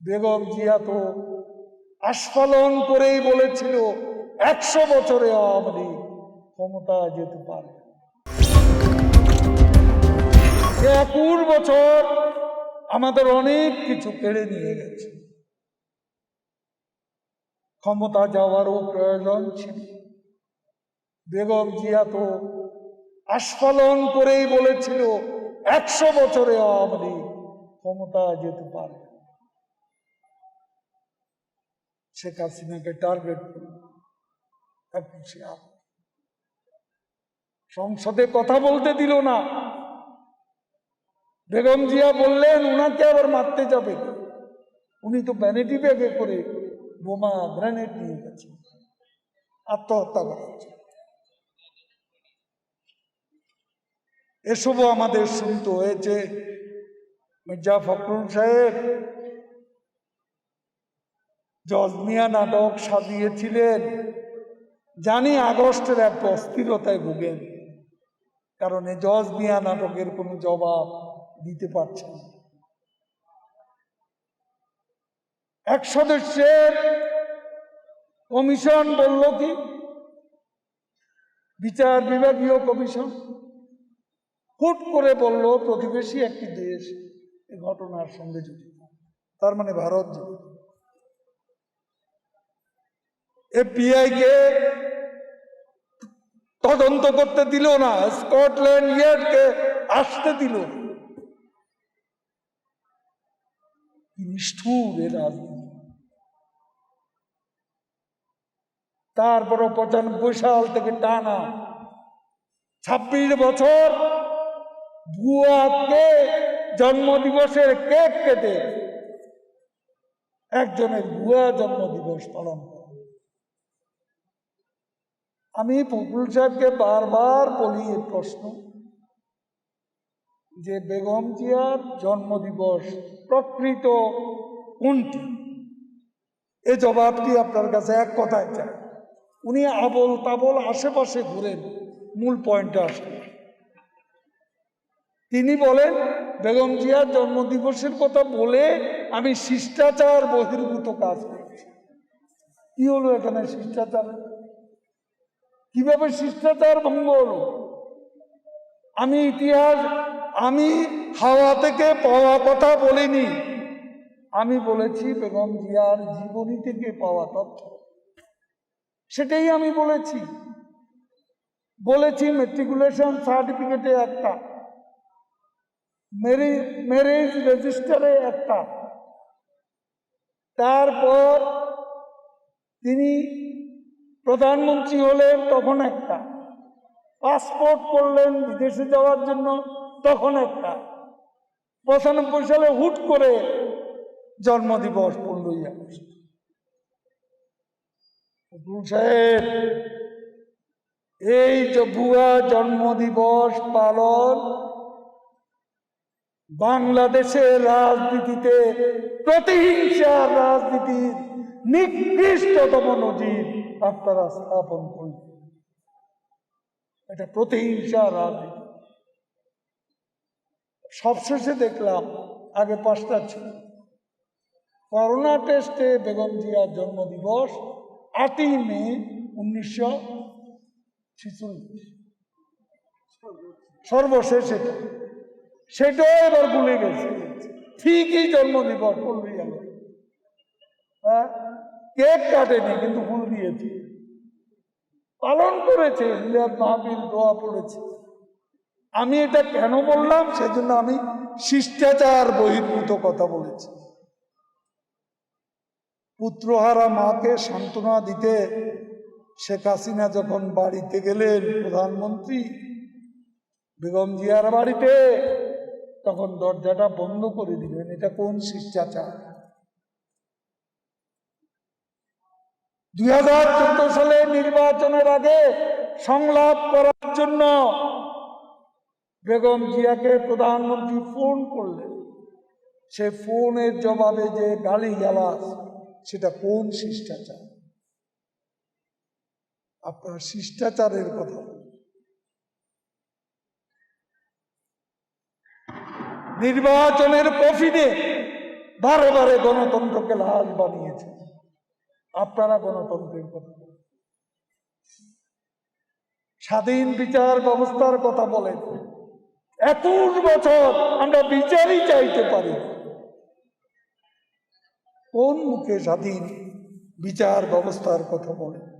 বেগম জিয়া তো আস্ফালন করেই বলেছিল, একশো বছরে আওয়ামী ক্ষমতা যেতে পারে একুশ বছর আমাদের অনেক কিছু কেড়ে নিয়ে গেছে। ক্ষমতা যাওয়ারও প্রয়োজন ছিল। বেগম জিয়া তো আস্ফালন করেই বলেছিল, একশো বছরে আওয়ামী ক্ষমতা যেতে পারে শেখ হাসিনাকে টার্গেট সংসদে কথা বলতে দিল না। বেগম জিয়া বললেন, উনাকে আবার মারতে যাবে। উনি তো ভ্যানিটি ব্যাগে করে বোমা গ্রেনেড নিয়ে গেছেন। আত্মহত্যা করেছে এসবও আমাদের শুনতে হয়েছে। মির্জা ফখরুল সাহেব জজমিয়া নাটক সাজিয়েছিলেন। জানি আগস্টের এক অস্থিরতায় ভুগেন, কারণ এই জজ মিয়া নাটকের কোনো জবাব দিতে পারছেন। এক সদস্যের কমিশন বলল কি? বিচার বিভাগীয় কমিশন হুট করে বলল, প্রতিবেশী একটি দেশ এ ঘটনার সঙ্গে জড়িত। তার মানে ভারত জড়িত। এফবিআই কে তদন্ত করতে দিল না, স্কটল্যান্ড ইয়ার্ডকে আসতে দিল। নিষ্ঠুর তারপরও পঁচানব্বই সাল থেকে টানা ছাব্বিশ বছর বুয়াকে জন্মদিবসের কেক কেটে একজনের বুয়া জন্মদিবস পালন করে। আমি ফখরুল সাহেবকে বারবার বলি এই প্রশ্ন যে বেগম জিয়ার জন্মদিবস প্রকৃত কোনটি? এ জবাবটি আপনার কাছে এক কথায় চাই? উনি আবল তাবল আশেপাশে ঘুরেন, মূল পয়েন্টে আসেন। তিনি বলেন, বেগম জিয়ার জন্মদিবসের কথা বলে আমি শিষ্টাচার বহির্ভূত কাজ করছি। কি হলো এখানে শিষ্টাচার? কীভাবে শিষ্টাচার ভঙ্গ হলো আমি ইতিহাস, আমি হাওয়া থেকে পাওয়া কথা বলিনি। আমি বলেছি, বেগম জিয়ার জীবনী থেকে পাওয়া তথ্য। সেটাই আমি বলেছি। বলেছি মেট্রিকুলেশন সার্টিফিকেটে একটা। ম্যারেজ রেজিস্টারে একটা। তারপর তিনি প্রধানমন্ত্রী হলেন তখন একটা। পাসপোর্ট করলেন বিদেশে যাওয়ার জন্য তখন একটা। পঁচানব্বই সালে হুট করে জন্মদিবস পনেরোই আগস্ট। সাহেব, এই যে বুয়া জন্মদিবস পালন, বাংলাদেশের রাজনীতিতে প্রতিহিংসার রাজনীতির নিকৃষ্টতম নজির। আপনারা স্থাপন করলেন এটা প্রতিহিংসা রাজনীতি সবশেষে দেখলাম, আগে পাঁচটা ছিল। করোনা টেস্টে বেগম জিয়ার জন্মদিবস আটই মে উনিশশো ছিচল্লিশ। সর্বশেষ। সেটাও এবার ভুলে গেছে। ঠিকই জন্মদিবস আগস্ট হ্যাঁ? কেক কাটেনি, কিন্তু ফুল দিয়েছে। পালন করেছে মিলাদ মাহবিল দোয়া পড়েছে। আমি এটা কেন বললাম? সেজন্য আমি শিষ্টাচার বহির্ভূত কথা বলেছি। পুত্রহারা মাকে সান্ত্বনা দিতে শেখ হাসিনা যখন বাড়িতে গেলেন প্রধানমন্ত্রী, বেগম জিয়ার বাড়িতে, তখন দরজাটা বন্ধ করে দিলেন। এটা কোন শিষ্টাচার? দুই সালে নির্বাচনের আগে সংলাপ করার জন্য বেগম জিয়াকে প্রধানমন্ত্রী ফোন করলেন। সে ফোনের জবাবে যে গালি গালাস সেটা কোন শিষ্টাচার? আপনার শিষ্টাচারের কথা। নির্বাচনের কফিনে বারে বারে গণতন্ত্রকে লাল বানিয়েছে। আপনারা গণতন্ত্রের কথা স্বাধীন বিচার ব্যবস্থার কথা বলেন। এত বছর আমরা বিচারই চাইতে পারি। কোন মুখে স্বাধীন বিচার ব্যবস্থার কথা বলেন?